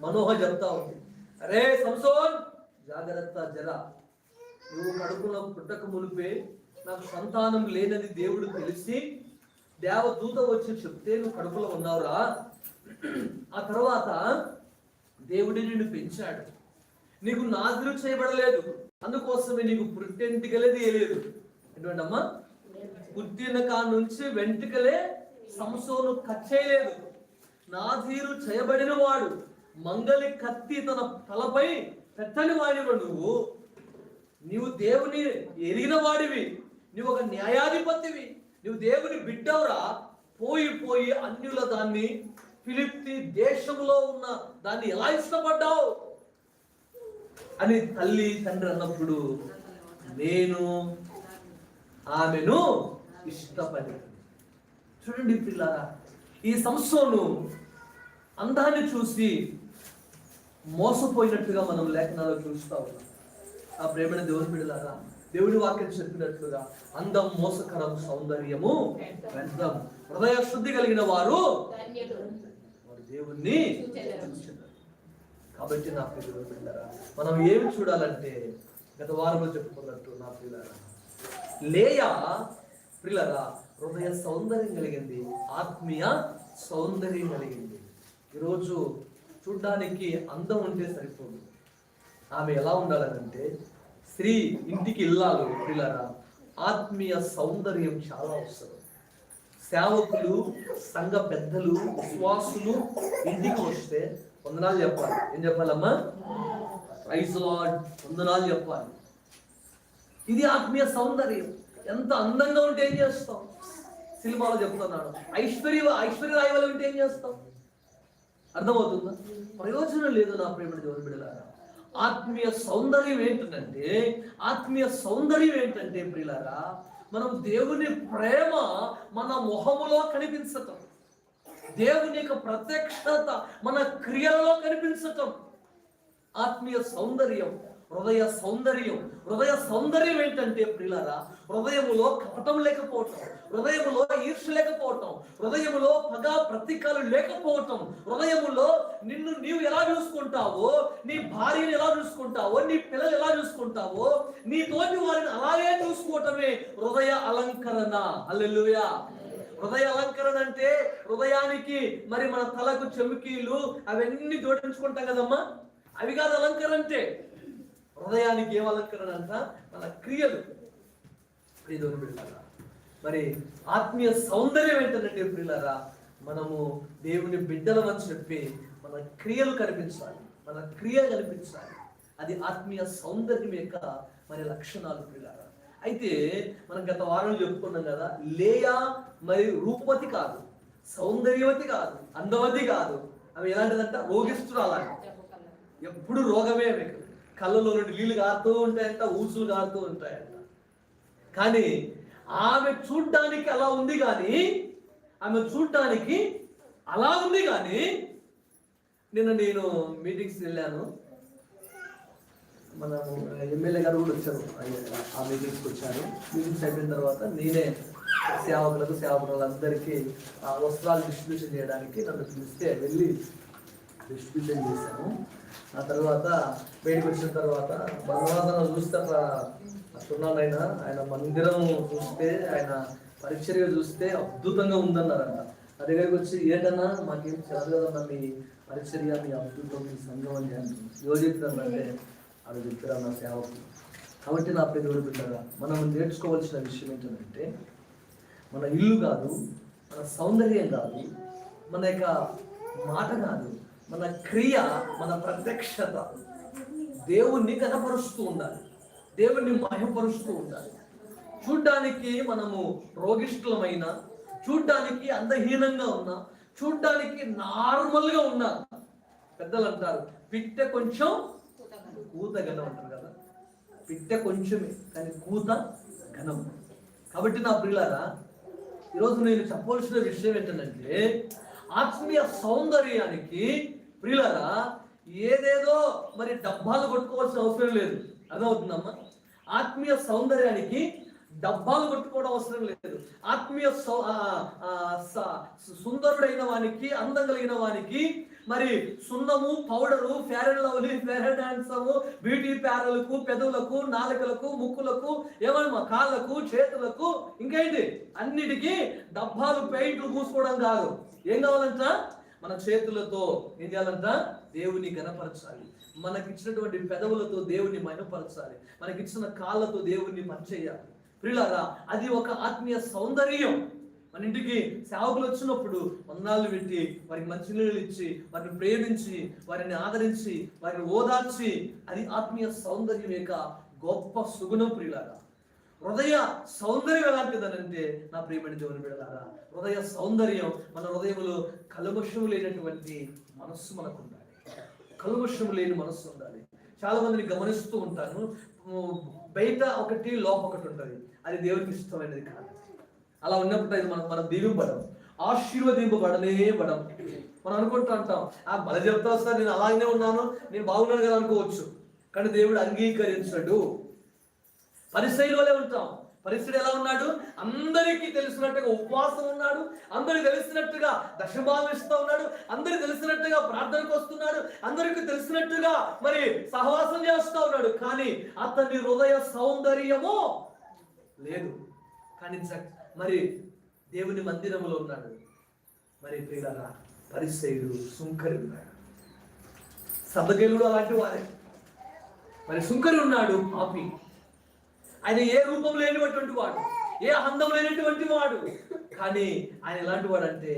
మనోహ చెప్తా ఉంది. అరే సంసోన్! జాగ్రత్త జర. నువ్వు కడుపులో పుట్టక మునిపే నాకు సంతానం లేనని దేవుడు తెలిసి దేవదూత వచ్చి చెప్తే నువ్వు కడుపులో ఉన్నావురా? ఆ తర్వాత దేవుడి నిన్ను పెంచాడు. నీకు నాజరు చేయబడలేదు. అందుకోసమే నీకు పుట్టెంటికలే తీయలేదు. ఏంటంటమ్మా పుట్టిన కాడ నుంచి వెంట్రుకలే సంసోను కట్ చేయలేదు. నాజీరు చేయబడిన వాడు. మంగలి కత్తి తన తలపై పెట్టని వాడివ నువ్వు? నీవు దేవుని ఎరిగిన వాడివి. నువ్వు ఒక న్యాయాధిపతివి. నువ్వు దేవుని బిడ్డవురా. పోయి పోయి అన్యుల దాన్ని ఫిలిప్తి దేశంలో ఉన్న దాన్ని ఎలా ఇష్టపడ్డావు? అని తల్లి తండ్రి అన్నప్పుడు నేను ఆమెను ఇష్టపడి చూడండి పిల్లారా ఈ సంస్థను అందాన్ని చూసి మోసపోయినట్టుగా మనం లేఖనాలు చూస్తూ ఉన్నాం. ఆ ప్రేమణ దేవుని బిడ్డలారా దేవుడి వాక్యం చెప్పినట్లుగా అందం మోసకరం సౌందర్యము వ్యర్థం. హృదయ శుద్ధి కలిగిన వారు వారు దేవుణ్ణి కాబట్టి నా ప్రియులు మనం ఏమి చూడాలంటే గత వారంలో చెప్పుకున్నట్టు నా పిల్లరా లేయా పిల్లరా హృదయ సౌందర్యం కలిగింది ఆత్మీయ సౌందర్యం కలిగింది. ఈరోజు చూడ్డానికి అందం ఉంటే సరిపోదు. ఆమె ఎలా ఉండాలనంటే స్త్రీ ఇంటికి ఇల్లాలు పిల్లరా ఆత్మీయ సౌందర్యం చాలా అవసరం. సేవకులు సంఘ పెద్దలు విశ్వాసులు ఇంటికి వస్తే వందనాలు చెప్పాలి. ఏం చెప్పాలమ్మా? ప్రైజ్ లాడ్ వందనాలు చెప్పాలి. ఇది ఆత్మీయ సౌందర్యం. ఎంత అందంగా ఉంటే ఏం చేస్తాం? సినిమాలో చెప్తున్నాడు. ఐశ్వర్య ఐశ్వర్య రాయి ఉంటే ఏం చేస్తాం? అర్థమవుతుందా? ప్రయోజనం లేదు నా ప్రేమ దేవుని బిడలారా ఆత్మీయ సౌందర్యం ఏంటంటే ఆత్మీయ సౌందర్యం ఏంటంటే ప్రియులారా మనం దేవుని ప్రేమ మన మొహములో కనిపించటం దేవుని యొక్క ప్రత్యక్షత మన క్రియలలో కనిపించటం ఆత్మీయ సౌందర్యం హృదయ సౌందర్యం. హృదయ సౌందర్యం ఏంటంటే ప్రియులరా హృదయములో కపటం లేకపోవటం హృదయములో ఈర్ష లేకపోవటం హృదయములో పగ ప్రతీకాలు లేకపోవటం హృదయములో నిన్ను నీవు ఎలా చూసుకుంటావో నీ భార్యను ఎలా చూసుకుంటావో నీ పిల్లలు ఎలా చూసుకుంటావో నీ తోటి వారిని అలాగే చూసుకోవటమే హృదయ అలంకరణ. అల్లెలుయా హృదయ అలంకరణ అంటే హృదయానికి మరి మన తలకు చెమికీలు అవన్నీ జోడించుకుంటాం కదమ్మా? అవి కాదు అలంకరణ అంటే హృదయానికి ఏం అలంకరణ అంట మన క్రియలు. ప్రియదోని బిడ్డలారా మరి ఆత్మీయ సౌందర్యం ఏంటంటే ప్రియులారా మనము దేవుని బిడ్డలమని చెప్పి మన క్రియలు కనిపించాలి మన క్రియ కనిపించాలి. అది ఆత్మీయ సౌందర్యం యొక్క మరి లక్షణాలు ప్రియులారా. అయితే మనం గత వారం చెప్పుకున్నాం కదా లేయా మరి రూపవతి కాదు సౌందర్యవతి కాదు అందవతి కాదు. అవి ఎలాంటిదంట? రోగిస్తురాలంట ఎప్పుడు రోగమే మీకు. కళ్ళలో నుండి నీళ్ళు కారుతూ ఉంటాయంట ఊసులు కారుతూ ఉంటాయంట. కానీ ఆమె చూడ్డానికి అలా ఉంది కానీ ఆమె చూడ్డానికి అలా ఉంది కానీ నిన్న నేను మీటింగ్స్ వెళ్ళాను. మన ఎమ్మెల్యే గారు కూడా వచ్చారు. ఆ- మీటింగ్స్కి వచ్చారు. మీటింగ్స్ అయిపోయిన తర్వాత నేనే సేవకులకు సేవకులందరికీ ఆ వస్త్రాలు డిస్ట్రిబ్యూషన్ చేయడానికి నన్ను పిలిస్తే వెళ్ళి డిస్ట్రిబ్యూషన్ చేశాను. ఆ తర్వాత బయటకు వచ్చిన తర్వాత బలవాదన చూస్తే అట్లా అట్టున్నాడు ఆయన మందిరం చూస్తే ఆయన పరిచర్య చూస్తే అద్భుతంగా ఉందన్నారంట. నా దగ్గరికి వచ్చి ఏంటన్నా మాకేం చదవదు కదన్నా మీ పరిచర్య మీ అద్భుతం మీ సంఘం అని అంటుంది ఎవరు అది చెప్పారు నా సేవకు. కాబట్టి నా పెద్దోడు బిడ్డగా మనం నేర్చుకోవాల్సిన విషయం ఏంటంటే మన ఇల్లు కాదు మన సౌందర్యం కాదు మన యొక్క మాట కాదు మన క్రియ మన ప్రత్యక్షత. దేవుణ్ణి కనపరుస్తూ ఉండాలి. దేవుణ్ణి మహిమపరుస్తూ ఉండాలి. చూడ్డానికి మనము రోగిష్ఠులమైన చూడ్డానికి అందహీనంగా ఉన్నా చూడ్డానికి నార్మల్గా ఉన్నా పెద్దలు అంటారు పిట్ట కొంచెం కూత ఘనం అంటారు కదా. పిట్ట కొంచెమే కానీ కూత ఘనం. కాబట్టి నా ప్రియులారా ఈరోజు నేను చెప్పవలసిన విషయం ఏంటంటే ఆత్మీయ సౌందర్యానికి ప్రియులారా ఏదేదో మరి డబ్బాలు కొట్టుకోవాల్సిన అవసరం లేదు. అర్థమవుతుందమ్మా? ఆత్మీయ సౌందర్యానికి డబ్బాలు కొట్టుకోవడం అవసరం లేదు. ఆత్మీయ సౌ- ఆ, స- సుందరుడైన వానికి అందం కలిగిన వానికి మరి సున్నము powder fair and lovely fair and handsome beauty ప్యారలకు పెదవులకు నాలుకలకు ముక్కులకు ఏమన్నా కాళ్ళకు చేతులకు ఇంకేంటి? అన్నిటికీ డబ్బాలు పెయింట్లు పూసుకోవడం కాదు. ఏం కావాలంట? మన చేతులతో ఏం చేయాలంట? దేవుని గనపరచాలి మనకిచ్చినటువంటి పెదవులతో దేవుని మహిమపరచాలి. మనకిచ్చిన కాళ్ళతో దేవుణ్ణి పనిచేయాలి. ప్రియులారా అది ఒక ఆత్మీయ సౌందర్యం. మన ఇంటికి సేవకులు వచ్చినప్పుడు వందనాలు పెట్టి వారికి మంచినీళ్ళు ఇచ్చి వారిని ప్రేమించి వారిని ఆదరించి వారిని ఓదార్చి అది ఆత్మీయ సౌందర్యం యొక్క గొప్ప సుగుణం ప్రియులారా. హృదయ సౌందర్యం ఎలాంటిదనంటే నా ప్రియమైన దేవుని బిడలారా హృదయ సౌందర్యం మన హృదయంలో కలుమషం లేనటువంటి మనస్సు మనకు ఉండాలి కలుమషం లేని మనస్సు ఉండాలి. చాలా మందిని గమనిస్తూ ఉంటాను. బయట ఒకటి లోప ఒకటి ఉంటుంది. అది దేవునికి ఇష్టమైనది కాదు. అలా ఉన్నప్పుడు అది మనం మనం దీవింపడం ఆశీర్వదింపబడనే పడం మనం అనుకుంటూ అంటాం ఆ బల చెప్తా సార్ నేను అలాగనే ఉన్నాను. నేను బాగున్నాను కదా అనుకోవచ్చు. కానీ దేవుడు అంగీకరించడు. పరిస్థితిలోనే ఉంటాం. పరిస్థితి ఎలా ఉన్నాడు? అందరికీ తెలిసినట్టుగా ఉపవాసం ఉన్నాడు. అందరికి తెలిసినట్టుగా దశభాగం ఉన్నాడు. అందరికి తెలిసినట్టుగా ప్రార్థనకు వస్తున్నాడు. అందరికీ తెలిసినట్టుగా మరి సహవాసం చేస్తూ ఉన్నాడు. కానీ అతని హృదయ సౌందర్యము లేదు. కానీ మరి దేవుని మందిరంలో ఉన్నాడు. మరి ప్రియులరా పరిసయుడు సుంకరి ఉన్నాడు. సభకెళ్ళు అలాంటి వారే. మరి సుంకరి ఉన్నాడు పాపి ఆయన ఏ రూపం లేనిటువంటి వాడు ఏ అందం లేనటువంటి వాడు. కానీ ఆయన ఎలాంటి వాడు అంటే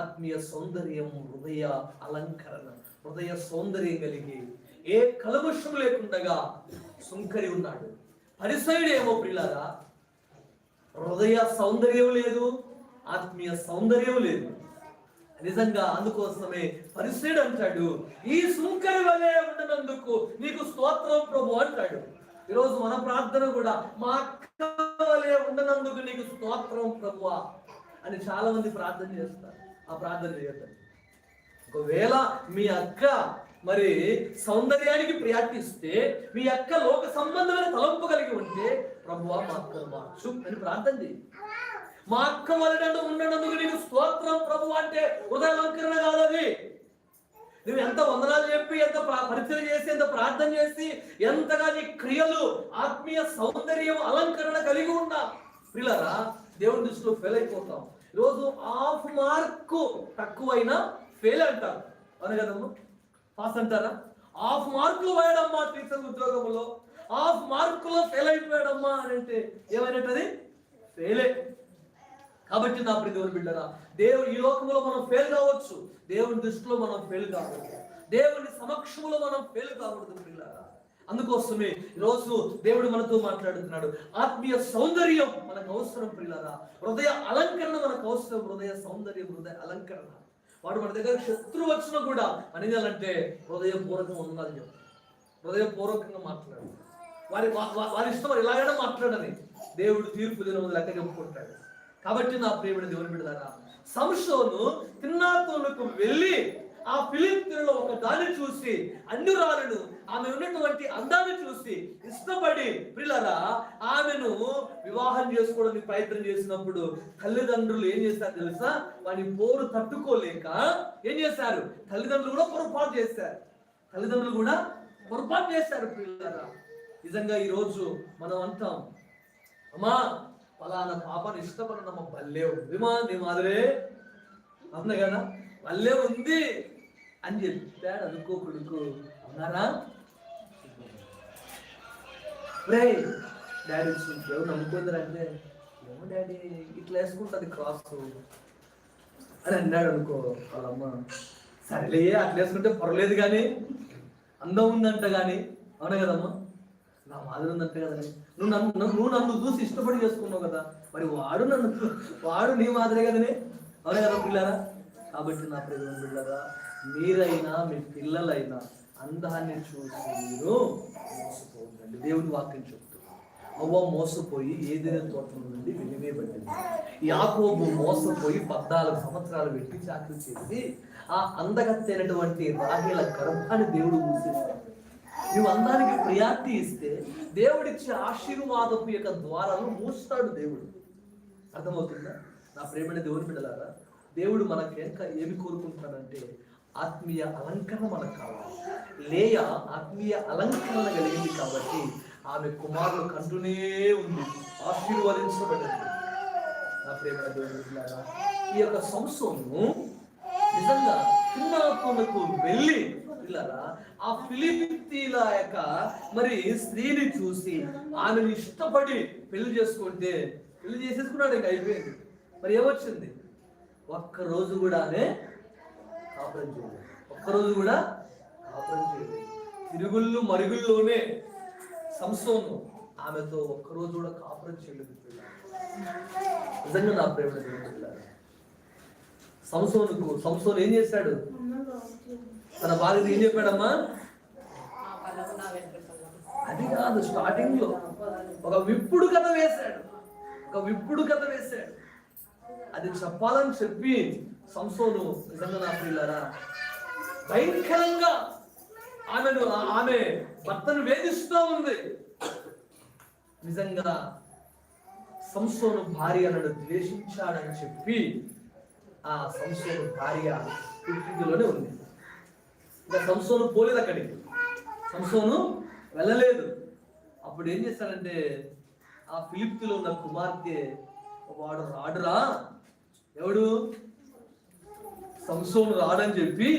ఆత్మీయ సౌందర్యం హృదయ అలంకరణ హృదయ సౌందర్యం కలిగి ఏ కలవశం లేకుండగా సుంకరి ఉన్నాడు. పరిసయుడు ఏమో ప్రియులారా హృదయ సౌందర్యం లేదు ఆత్మీయ సౌందర్యం లేదు. నిజంగా అందుకోసమే పరిశీడు అంటాడు ఈ సుంకరి వలె ఉండనందుకు నీకు స్తోత్రం ప్రభు అంటాడు. ఈరోజు మన ప్రార్థన కూడా మా అక్క వలె ఉండనందుకు నీకు స్తోత్రం ప్రభువా అని చాలా మంది ప్రార్థన చేస్తారు. ఆ ప్రార్థన చేయొద్దండి ఒకవేళ మీ అక్క మరి సౌందర్యానికి ప్రయాటిస్తే మీ అక్క లోక సంబంధమైన తలంపు కలిగి ఉంటే ప్రభువా మా అక్కను మార్చు అని ప్రార్థన చేయి. మా అక్క వలన ఉండనందుకు నీకు స్తోత్రం ప్రభు అంటే ఉదయలంకరణ కాదది. నువ్వు ఎంత వందనాలు చెప్పి ఎంత పరిచయం చేసి ఎంత ప్రార్థన చేసి ఎంతగా నీ క్రియలు ఆత్మీయ సౌందర్యం అలంకరణ కలిగి ఉన్నా. పిల్లరా దేవుని దృష్టిలో ఫెయిల్ అయిపోతాం. ఈరోజు హాఫ్ మార్కు తక్కువైనా ఫెయిల్ అంటారు. అవును కదమ్మ పాస్ అంటారా? హాఫ్ మార్కులు పోయాడమ్మా టీచర్ ఉద్యోగంలో. హాఫ్ మార్కులో ఫెయిల్ అయిపోయాడమ్మా అని అంటే ఏమైనట్టది? ఫెయిలే కాబట్టి నా ప్రతి దేవుని బిడ్డరా దేవుడు ఈ లోకంలో మనం ఫెయిల్ కావచ్చు. దేవుని దృష్టిలో మనం ఫెయిల్ కావచ్చు దేవుని సమక్షంలో మనం ఫెయిల్ కాకూడదు అందుకోసమే ఈరోజు దేవుడు మనతో మాట్లాడుతున్నాడు. ఆత్మీయ సౌందర్యం మనకు అవసరం పిల్లరా హృదయ అలంకరణ మనకు అవసరం. హృదయ సౌందర్యం హృదయ అలంకరణ. వాడు మన దగ్గర శత్రువు వచ్చినా కూడా మన ఏం చేయాలంటే హృదయపూర్వకంగా ఉండాలని హృదయపూర్వకంగా మాట్లాడు వారి వారి ఇష్టం ఎలాగైనా మాట్లాడని దేవుడు తీర్పు దినం లెక్క చెప్పుకుంటాడు. కాబట్టి నా ప్రేమిడి దేవుని బిడ్డారా సంసోను తిన్నాతోనుకు వెళ్ళి ఆ ఫిలిస్తీన్లో ఒక దాన్ని చూసి అన్యురాలను ఆమె ఉన్నటువంటి అందాన్ని చూసి ఇష్టపడి పిల్లరా ఆమెను వివాహం చేసుకోవడానికి ప్రయత్నం చేసినప్పుడు తల్లిదండ్రులు ఏం చేశారు తెలుసా? వాని పోరు తట్టుకోలేక ఏం చేశారు? తల్లిదండ్రులు కూడా పొరపాటు చేశారు. తల్లిదండ్రులు కూడా పొరపాటు చేశారు పిల్లరా నిజంగా ఈ రోజు మనం అంటాం అమ్మా ఫలానా పాపని ఇష్టపడినమ్మ భలే ఉంది. మా నీ మాదిరే అవునా కదా? భలే ఉంది అని చెప్పాడు అనుకో కొడుకు. అవునారా? రే డాడీ ఎవరు నమ్ముకుందరంటే ఏమో డాడీ ఇట్లా వేసుకుంటుంది క్రాస్. అని అన్నాడు అనుకో వాళ్ళమ్మ సరేలే అట్లా వేసుకుంటే పర్వాలేదు కానీ అందం ఉందంట కానీ. అవునా కదమ్మా? నా మాదిరి ఉందంట కదా నువ్వు నన్ను నువ్వు నన్ను చూసి ఇష్టపడి చేసుకున్నావు కదా. మరి వాడు నన్ను వాడు నీ మాదిరే కదనే? అవునా కదా పిల్లరా? కాబట్టి నా ప్రేమ పిల్లరా మీరైనా మీ పిల్లలైనా అందాన్ని చూసి మీరు మోసపోకండి దేవుని వాక్యం చెప్తున్నారు అవ్వ మోసపోయి ఏదైనా తోటల నుండి వినివేయబడింది యాకోబు మోసపోయి పద్నాలుగు సంవత్సరాలు పెట్టి చాకరీ చేసి ఆ అందగత్తైనటువంటి రాహేల గర్భాన్ని దేవుడు మూసేస్తాడు నువ్వు అందానికి ప్రియారిటీ ఇస్తే దేవుడిచ్చే ఆశీర్వాదపు యొక్క ద్వారాలు మూస్తాడు దేవుడు. అర్థమవుతుందా? నా ప్రేమైన దేవుని బిడ్డలారా దేవుడు మనకి ఇంకా ఏమి కోరుకుంటున్నాడంటే ఆత్మీయ అలంకరణ మనకు కావాలి. లేయ ఆత్మీయ అలంకరణ కలిగింది కాబట్టి ఆమె కుమారులు కంటూనే ఉంది. ఆశీర్వదించబడింది. నా ప్రేమ దేవుని బిడ్డలారా, ఈ యొక్క సంస్థను నిజంగా తిమ్నాపునకు వెళ్ళి పిల్లరా ఆ ఫిలిస్తీన్ల యొక్క మరి స్త్రీని చూసి ఆమెను ఇష్టపడి పెళ్ళి చేసుకుంటే పెళ్ళి చేసేసుకున్నాడు ఇంకా అయిపోయింది. మరి ఏమొచ్చింది? ఒక్క రోజు కూడా ఆమె కాపురం చేయలేదు. ఒక్కరోజు కూడా కాపురం చేయలేదు. తిరుగుళ్ళు మరుగుల్లోనే సంస్థను ఆమెతో ఒక్కరోజు కూడా కాపురం చేయలేదు నిజంగా నా ప్రేమ పిల్లలు సంసోనుకు సంసోను ఏం చేశాడు? తన భార్యకు ఏం చెప్పాడమ్మా? అది కాదు స్టార్టింగ్లో ఒక విప్పుడు కథ వేశాడు. ఒక విప్పుడు కథ వేశాడు. అది చెప్పాలని చెప్పి సంసోను నిజంగా నా ప్రియులారా భయంకరంగా ఆమెను ఆమె భర్తను వేధిస్తూ ఉంది. నిజంగా సంసోను భార్య నన్ను ద్వేషించాడని చెప్పి ఆ సంసోను భార్య పుట్టింటిలోనే ఉంది. ఇంకా సంసోను పోలేదు అక్కడికి. సంసోను వెళ్ళలేదు. అప్పుడు ఏం చేశాడంటే ఆ ఫిలిప్తిలో ఉన్న కుమార్తె వాడు రాడురా. ఎవడు? సంసోను రాడని చెప్పి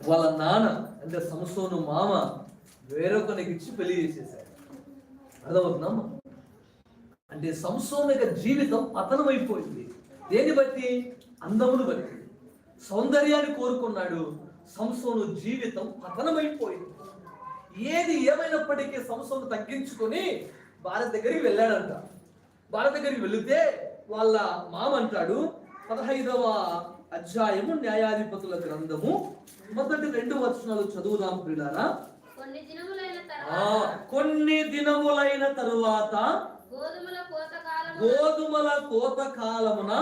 వాళ్ళ నాన్న అంటే సంసోను మామ వేరొకరికి ఇచ్చి పెళ్ళి చేసేసాడు అర్థమవుతుందమ్మా అంటే సంసోను యొక్క జీవితం పతనమైపోయింది దేని బట్టి? అందమును బట్టి. సౌందర్యాన్ని కోరుకున్నాడు. సంసోను జీవితం పతనమైపోయింది. ఏది ఏమైనప్పటికీ సంసోను తగ్గించుకొని భారత్ దగ్గరికి వెళ్ళాడంట. భారత్ దగ్గరికి వెళితే వాళ్ళ మామ అంటాడు పదహైదవ అధ్యాయము న్యాయాధిపతుల గ్రంథము మొదటి రెండు వచనాలు చదువుదాం ప్రియులారా. కొన్ని దినములైన తర్వాత గోధుమల కోత గోధుమల కోత కాలమున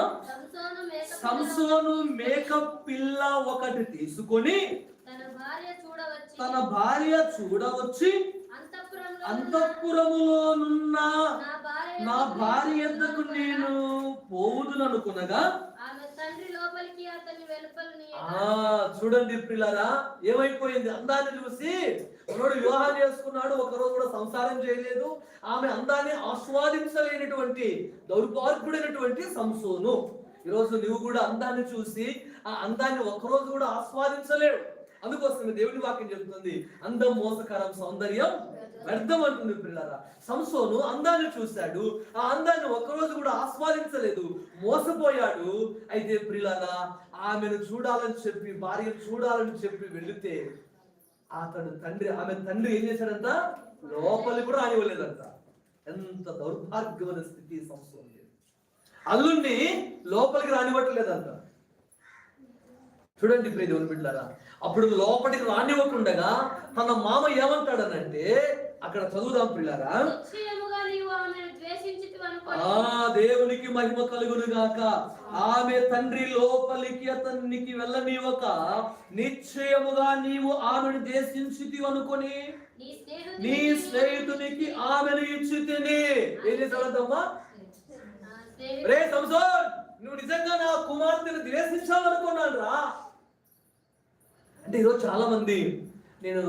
సంసోను మేక పిల్ల ఒకటి తీసుకొని తన భార్య చూడవచ్చి అంతఃపురములోనున్న నా భార్య ఎద్దకు నేను పోవుదుననుకునగా తండ్రి లోపలికి వెలుపలని. ఆ చూడండి ప్రిలారా ఏమైపోయింది? అందాన్ని చూసి మనోడు వివాహం చేసుకున్నాడు. ఒక రోజు కూడా సంసారం చేయలేదు. ఆమె అందాన్ని ఆస్వాదించలేనటువంటి దౌర్భాగ్యుడైనటువంటి సంసోను. ఈరోజు నువ్వు కూడా అందాన్ని చూసి ఆ అందాన్ని ఒకరోజు కూడా ఆస్వాదించలేవు. అందుకోసమే దేవుని వాక్యం చెబుతుంది. అందం మోసకరం సౌందర్యం వ్యర్థం అంటుంది పిల్లరా. సంసోను అందాన్ని చూశాడు. ఆ అందాన్ని ఒక్కరోజు కూడా ఆస్వాదించలేదు. మోసపోయాడు. అయితే ప్రియులారా ఆమెను చూడాలని చెప్పి భార్య చూడాలని చెప్పి వెళితే అతడు తండ్రి ఆమె తండ్రి ఏం చేశాడంట? లోపలి కూడా రానివ్వలేదంట. ఎంత దౌర్భాగ్యమైన స్థితి సంస్థ అల్లుణ్ణి లోపలికి రానివ్వట్లేదంట. చూడండి ప్రియ దేవుని బిడ్డలారా అప్పుడు లోపలికి రానివ్వకుండగా తన మామ ఏమంటాడనంటే అక్కడ చదువుదాం పిల్లారా ఆ దేవునికి మహిమ కలుగును గాక ఆమె తండ్రి లోపలికి అతనికి వెళ్ళనీవక నిశ్చయముగా నీవు ఆమెను దేశించితి అనుకొని నీ స్నేహితునికి ఆమెను ఇచ్చి తిని ఏం స్నేహితునికి రే సంసోన్ నువ్వు నిజంగా నా కుమార్తెను ద్వేషించాలనుకున్నాను రా అంటే ఈరోజు చాలా మంది నేను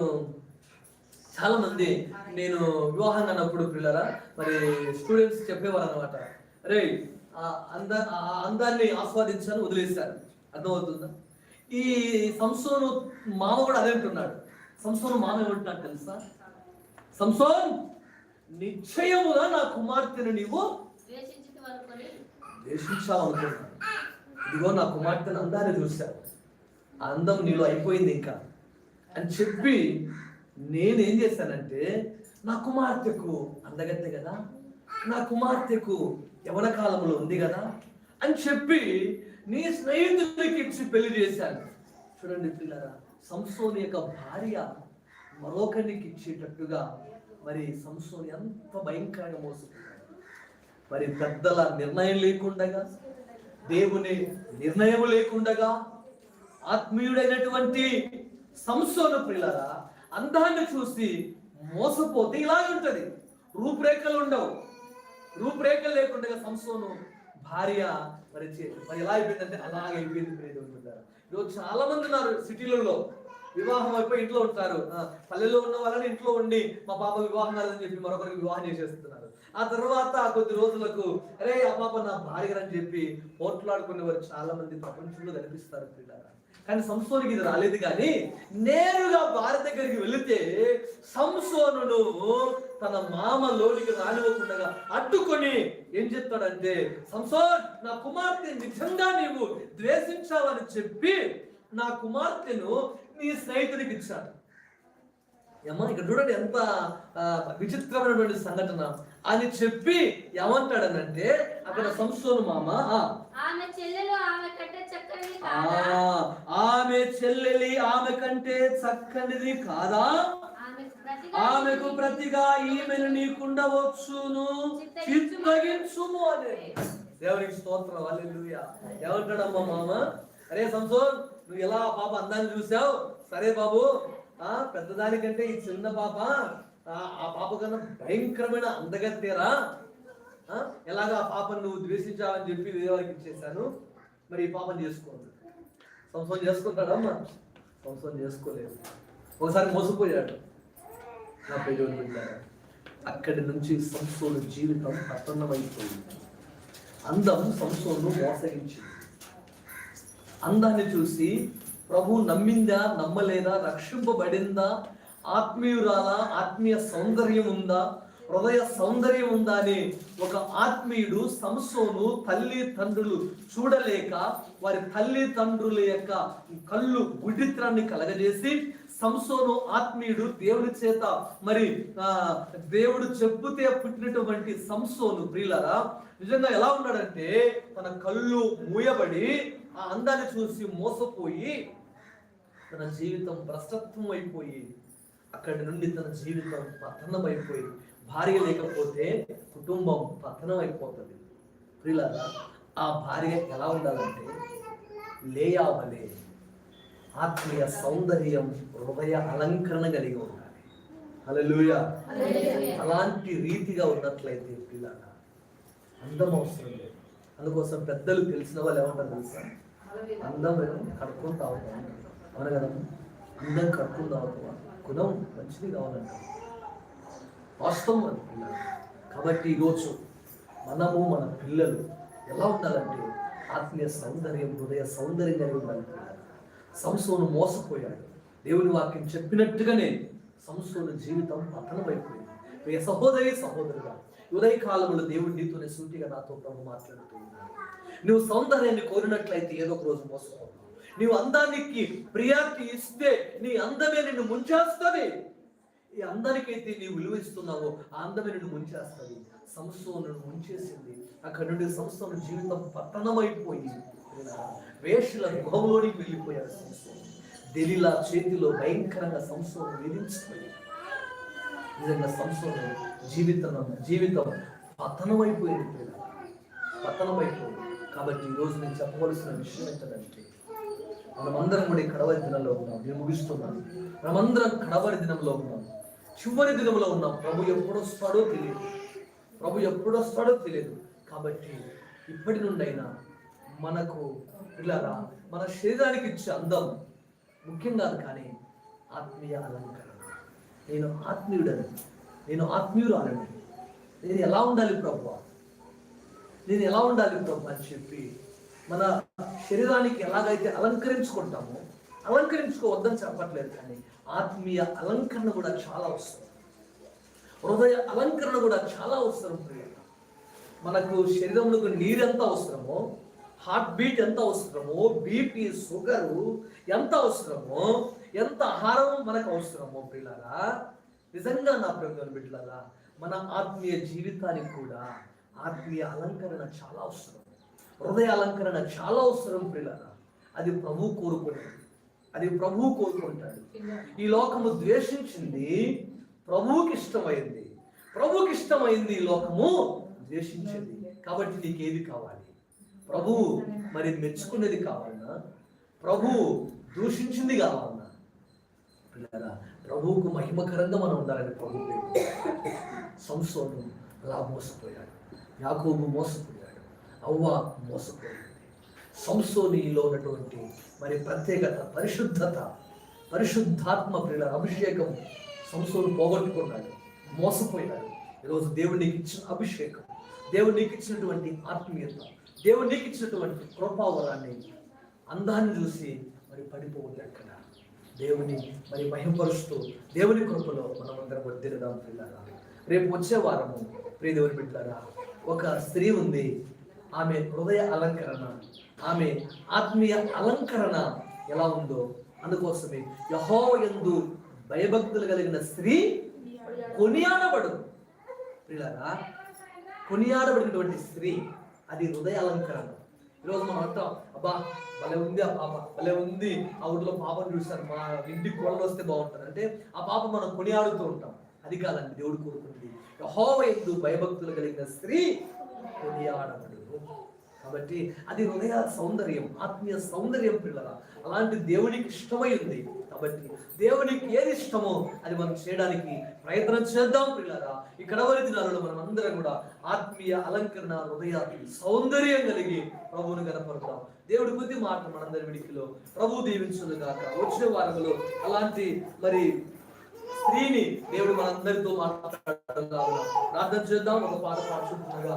చాలా మంది నేను వివాహం అన్నప్పుడు పిల్లరా మరి స్టూడెంట్స్ చెప్పేవారు అనమాట రే ఆ అంద ఆ అందాన్ని ఆస్వాదించాను వదిలేశారు అర్థమవుతుందా? ఈ సంసోను మామ కూడా అదే అంటున్నాడు. సంసోను మామ ఏమంటున్నాడు తెలుసా? సంసోన్ నిశ్చయముగా నా కుమార్తెను నీవు ద్వేషించాలనుకున్నాను ఇదిగో నా కుమార్తెను అందాన్ని చూశాను అందం నీలో అయిపోయింది ఇంకా. అని చెప్పి నేనేం చేశానంటే నా కుమార్తెకు అందగత్తె కదా నా కుమార్తెకు యవన కాలంలో ఉంది కదా అని చెప్పి నీ స్నేహితుడికి ఇచ్చి పెళ్ళి చేశాను. చూడండి పిల్లరా సంసోని యొక్క భార్య మరొకరికి ఇచ్చేటట్టుగా మరి సంసోని ఎంత భయంకరంగా మోసపోయాడు. మరి పెద్దల నిర్ణయం లేకుండగా దేవుని నిర్ణయం లేకుండగా ఆత్మీయుడైనటువంటి సంసోన ప్రియులరా అందాన్ని చూసి మోసపోతే ఇలాగే ఉంటుంది. రూపురేఖలు ఉండవు. రూపురేఖలు లేకుండా సంసోను భార్య మరి చే- మరి ఎలా అయిపోయిందంటే అలాగే అయిపోయింది ప్రియ దేవుని ఈరోజు చాలా మంది ఉన్నారు సిటీలలో. వివాహం అయిపోయి ఇంట్లో ఉంటారు. పల్లెల్లో ఉన్న వాళ్ళని ఇంట్లో ఉండి మా పాప వివాహం కాదని చెప్పి మరొకరికి వివాహం చేసేస్తున్నారు. ఆ తర్వాత కొద్ది రోజులకు అరే ఆ పాప నా భార్య అని చెప్పి పోట్లాడుకునే వారు చాలా మంది ప్రపంచంలో కనిపిస్తారు పిల్లలు కానీ సంసోనికి ఇది రాలేదు కానీ నేరుగా భార్య దగ్గరికి వెళితే సంసోనును తన మామ లోనికి రానివ్వకుండా అడ్డుకొని ఏం చెప్తాడంటే సంసోన్ నా కుమార్తె నిజంగా నీవు ద్వేషించావని చెప్పి నా కుమార్తెను నీ స్నేహితుడికి ఇచ్చాడు. ఏమో ఇక్కడ చూడండి ఎంత విచిత్రమైనటువంటి సంఘటన. అని చెప్పి ఏమంటాడనంటే అక్కడ సంసోను మామ ఆమె కంటే చక్కనిది ఆ, కాదా ఆమె చెల్లెలి ఆమె కంటే చక్కనిది కాదా? ఆమెకు ప్రతిగా ఈమెను నీకుండవచ్చును. చిత్తగించుము అనే. దేవునికి స్తోత్రం హల్లెలూయా. ఏమంటాడమ్మా మామ? అరే సంసోన్ నువ్వు ఎలా పాప అందాన్ని చూసావు? సరే బాబు ఆ పెద్దదానికంటే ఈ చిన్న పాప ఆ పాప కన్నా భయంకరమైన అందగత్తేరా? ఎలాగా ఆ పాపను నువ్వు ద్వేషించావని చెప్పి వేరేవారికి ఇచ్చేసాను మరి ఈ పాపను చేసుకోండి. సంసోన్ చేసుకుంటాడమ్మా సంవత్సరం చేసుకోలేదు. ఒకసారి మోసపోయాడు. నా పేరు బిడ్డారా. అక్కడి నుంచి సంసోను జీవితం పతనమైపోయింది. అందం సంసోను మోసగించింది. అందాన్ని చూసి ప్రభు నమ్మిందా నమ్మలేదా రక్షింపబడిందా ఆత్మీయురాలా ఆత్మీయ సౌందర్యం ఉందా హృదయ సౌందర్యం ఉందా అని ఒక ఆత్మీయుడు సంసోను తల్లి తండ్రులు చూడలేక వారి తల్లి తండ్రుల యొక్క కళ్ళు గుడ్డిత్రాన్ని కలగజేసి సంసోను ఆత్మీయుడు దేవుడి చేత మరి దేవుడు చెప్పుతే పుట్టినటువంటి సంసోను ప్రియులరా నిజంగా ఎలా ఉన్నాడంటే తన కళ్ళు మూయబడి ఆ అందాన్ని చూసి మోసపోయి తన జీవితం భ్రష్టత్వం అయిపోయి అక్కడి నుండి తన జీవితం పతనం అయిపోయింది భార్య లేకపోతే కుటుంబం పతనం అయిపోతుంది ప్రియులారా ఆ భార్య ఎలా ఉండాలంటే లేయావలే ఆత్మీయ సౌందర్యం హృదయ అలంకరణ కలిగి ఉండాలి. హల్లెలూయా. అలాంటి రీతిగా ఉన్నట్లయితే పిల్లల అందం అవసరం లేదు. అందుకోసం పెద్దలు తెలిసిన వాళ్ళు ఏమంటారు తెలుసా? అందం కడుక్కొని తాగుతాం అవును కదా? అందం కడుక్కొని తాగుతావా గుణం మంచిది కావాలంట వాస్తవం అది. పిల్లలు కాబట్టి ఈరోజు మనము మన పిల్లలు ఎలా ఉండాలంటే ఆత్మీయ సౌందర్యం హృదయ సౌందర్యం కలిగి ఉండాలి. సంసోను మోసపోయాడు. దేవుని వాక్యం చెప్పినట్టుగానే సంసోను జీవితం పతనమైపోయింది. ప్రియ సహోదరి సహోదరుగా ఉదయ కాలంలో దేవుడు నీతోనే సూటిగా నాతో ప్రభు మాట్లాడుతూ ఉన్నాడు. నువ్వు సౌందర్యాన్ని కోరినట్లయితే ఏదో ఒక రోజు మోసపోతావు. నీవు అందానికి ప్రియాకి ఇస్తే నీ అందమే నిన్ను ముంచేస్తుంది ఈ అందరికైతే నీవు విలువ ఇస్తున్నావో అందమే నిన్ను ముంచేస్తుంది సంస్థను ముంచేసింది. అక్కడ నుండి సంస్థను జీవితం పతనమైపోయి వేషుల గుహంలోనికి వెళ్ళిపోయారు సంస్థ దెలిలా చేతిలో భయంకరంగా సంస్థను వేధించిపోయి నిజంగా సంస్థను జీవితం జీవితం పతనమైపోయింది ప్రియులారా. పతనమైపోయింది. కాబట్టి ఈరోజు నేను చెప్పవలసిన విషయం ఏంటంటే మనమందరం కూడా ఈ కడవరి దినంలో ఉన్నాం. నేను ముగిస్తున్నాను. మనమందరం కడవరి దినంలో ఉన్నాం. చివరి దినంలో ఉన్నాం. ప్రభు ఎప్పుడు వస్తాడో తెలియదు. ప్రభు ఎప్పుడు వస్తాడో తెలియదు. కాబట్టి ఇప్పటి నుండైనా మనకు పిల్లరా మన శరీరానికి ఇచ్చే అందం ముఖ్యం కానీ ఆత్మీయ అలంకరణ. నేను ఆత్మీయుడని నేను ఆత్మీయురాలని. నేను ఎలా ఉండాలి ప్రభు? నేను ఎలా ఉండాలి ప్రభు అని చెప్పి మన శరీరానికి ఎలాగైతే అలంకరించుకుంటామో అలంకరించుకోవద్దని చెప్పట్లేదు కానీ ఆత్మీయ అలంకరణ కూడా చాలా అవసరం. హృదయ అలంకరణ కూడా చాలా అవసరం ప్రియ. మనకు శరీరంలో నీరు ఎంత అవసరమో హార్ట్ బీట్ ఎంత అవసరమో బీపీ షుగరు ఎంత అవసరమో ఎంత ఆహారం మనకు అవసరమో పిల్లరా నిజంగా నా ప్రేమ బిడ్డలారా మన ఆత్మీయ జీవితానికి కూడా ఆత్మీయ అలంకరణ చాలా అవసరం. హృదయ అలంకరణ చాలా అవసరం పిల్లరా అది ప్రభు కోరుకునేది. అది ప్రభు కోరుకుంటాడు. ఈ లోకము ద్వేషించింది ప్రభువుకి ఇష్టమైంది. ప్రభువుకి ఇష్టమైంది ఈ లోకము ద్వేషించింది. కాబట్టి నీకు ఏది కావాలి? ప్రభువు మరి మెచ్చుకునేది కావాలన్నా ప్రభువు దూషించింది కావాలన్నా పిల్లరా ప్రభువుకు మహిమకరంగా మనం ఉండాలని ప్రభు సంసోను అలా మోసపోయాడు యాకోబు మోసపోయాడు. అవ్వ మోసపోయింది సంసోనిలో ఉన్నటువంటి మరి ప్రత్యేకత పరిశుద్ధత పరిశుద్ధాత్మ ప్రియుల అభిషేకం సంసోను పోగొట్టుకున్నాడు మోసపోయినాడు ఈరోజు దేవుడు నీకు ఇచ్చిన అభిషేకం దేవుడు నీకు ఇచ్చినటువంటి ఆత్మీయత దేవుడు నీకు ఇచ్చినటువంటి కృపావరాన్ని అందాన్ని చూసి మరి పడిపోవద్దు అక్కడ దేవుని మరి మహిమపరుస్తూ దేవుని కృపలో మనం అందరం వర్దిరదాం పిల్లరా రేపు వచ్చే వారము ప్రియ దేవుని ఒక స్త్రీ ఉంది. ఆమె హృదయ అలంకరణ ఆమె ఆత్మీయ అలంకరణ ఎలా ఉందో అందుకోసమే యహో ఎందు భయభక్తులు కలిగిన స్త్రీ కొనియాడబడు. పిల్లరా కొనియాడబడినటువంటి స్త్రీ అది హృదయ అలంకరణ. ఈరోజు మనం అంటాం అబ్బా భలే ఉంది ఆ పాప భలే ఉంది. ఆ ఊర్లో పాపను చూశారు మా ఇంటికి కోడలు వస్తే బాగుంటుంది. అంటే ఆ పాప మనం కొనియాడుతూ ఉంటాం. అది కాదండి దేవుడు కోరుకుంది. యహోవ ఎందు భయభక్తులు కలిగిన స్త్రీ కొనియాడబడు. కాబట్టి అది హృదయ సౌందర్యం ఆత్మీయ సౌందర్యం పిల్లల అలాంటి దేవునికి ఇష్టమై ఉంది. కాబట్టి దేవునికి ఏది ఇష్టమో అది మనం చేయడానికి ప్రయత్నం చేద్దాం పిల్లరా. ఇక్కడ కడవరి దినాలలో మనం అందరం కూడా ఆత్మీయ అలంకరణ హృదయ సౌందర్యం కలిగి ప్రభువును కనపడతాం దేవుడి కొద్ది మాట మనందరి విడికిలో ప్రభు దీవించును గాక. వచ్చిన వారంలో అలాంటి మరి స్త్రీని దేవుడు మనందరితో మాట్లాడాలి ప్రార్థన చేద్దాం. ఒక పాట పాడుతుండగా